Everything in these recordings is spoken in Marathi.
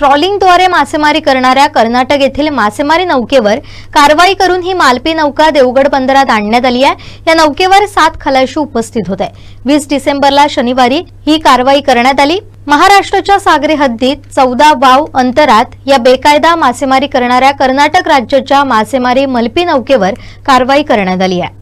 ट्रॉलिंगद्वारे मासेमारी करणाऱ्या कर्नाटक येथील मासेमारी नौकेवर कारवाई करून ही मालपी नौका देवगड बंदरात आणण्यात आली आहे. या नौकेवर सात खलाशी उपस्थित होते. वीस डिसेंबरला शनिवारी ही कारवाई करण्यात आली. महाराष्ट्राच्या सागरी हद्दीत चौदा वाव अंतरात या बेकायदा मासेमारी करणाऱ्या कर्नाटक राज्याच्या मासेमारी मलपी नौकेवर कारवाई करण्यात आली आहे.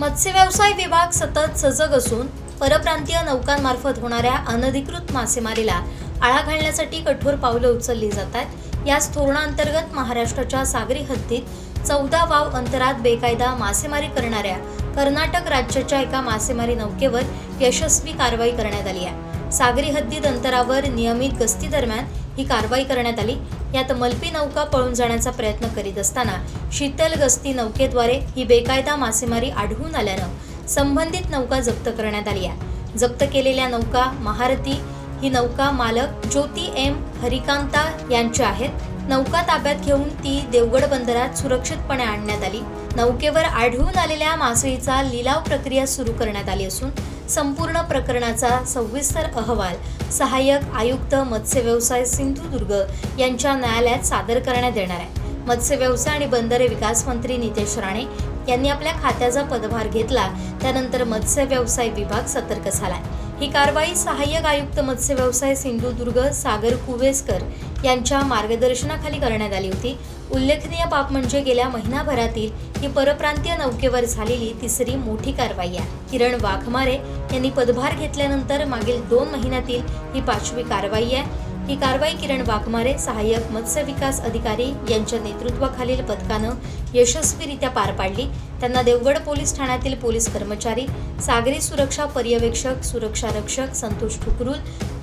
मत्स्य व्यवसाय विभाग सतत सजग असून परप्रांतीय नौकांमार्फत होणाऱ्या अनधिकृत मासेमारीला आळा घालण्यासाठी कठोर पावलं उचलली जातात. याच धोरणाअंतर्गत महाराष्ट्राच्या सागरी हद्दीत चौदा वाव अंतरात बेकायदा मासेमारी करणाऱ्या कर्नाटक राज्याच्या एका मासेमारी नौकेवर यशस्वी कारवाई करण्यात आली आहे. सागरी हद्दीत अंतरावर नियमित गस्ती दरम्यान ही कारवाई करण्यात आली. यात मलपी नौका पळून जाण्याचा प्रयत्न करीत असताना शीतल गस्ती नौकेद्वारे ही बेकायदा मासेमारी आढळून आल्यानं संबंधित नौका जप्त करण्यात आली आहे. जप्त केलेल्या नौका महारथी ही नौका मालक ज्योती एम. हरिकांता यांच्या आहेत. नौका ताब्यात घेऊन ती देवगड बंदरात सुरक्षितपणे आणण्यात आली. नौकेवर आढळून आलेल्या मासळीचा लिलाव प्रक्रिया सुरू करण्यात आली असून संपूर्ण प्रकरणाचा सविस्तर अहवाल सहाय्यक आयुक्त मत्स्य व्यवसाय सिंधुदुर्ग यांच्या न्यायालयात सादर करण्यात येणार आहे. मत्स्य व्यवसाय आणि बंदरे विकास मंत्री नितेश राणे यांनी आपल्या खात्याचा पदभार घेतला. त्यानंतर मत्स्य व्यवसाय विभाग सतर्क झालाय. ही कारवाई सहाय्यक आयुक्त मत्स्य व्यवसाय सिंधुदुर्ग सागर कुवेसकर यांच्या मार्गदर्शनाखाली करण्यात आली होती. उल्लेखनीय बाब म्हणजे गेल्या महिनाभरातील ही परप्रांतीय नौकेवर झालेली तिसरी मोठी कारवाई आहे. किरण वाघमारे यांनी पदभार घेतल्यानंतर मागील दोन महिन्यातील ही पाचवी कारवाई आहे. ही कारवाई किरण वाघमारे सहाय्यक मत्स्य विकास अधिकारी यांच्या नेतृत्वाखालील पथकानं यशस्वीरित्या पार पाडली. त्यांना देवगड पोलीस ठाण्यातील पोलीस कर्मचारी सागरी सुरक्षा पर्यवेक्षक सुरक्षा रक्षक संतोष ठुकरुल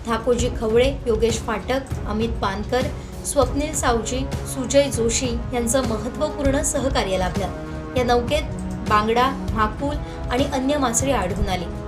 धाकोजी खवळे योगेश फाटक अमित पानकर स्वप्नील सावजी सुजय जोशी यांचं महत्त्वपूर्ण सहकार्य लाभलं. या नौकेत बांगडा म्हाकुल आणि अन्य मासळी आढळून आली.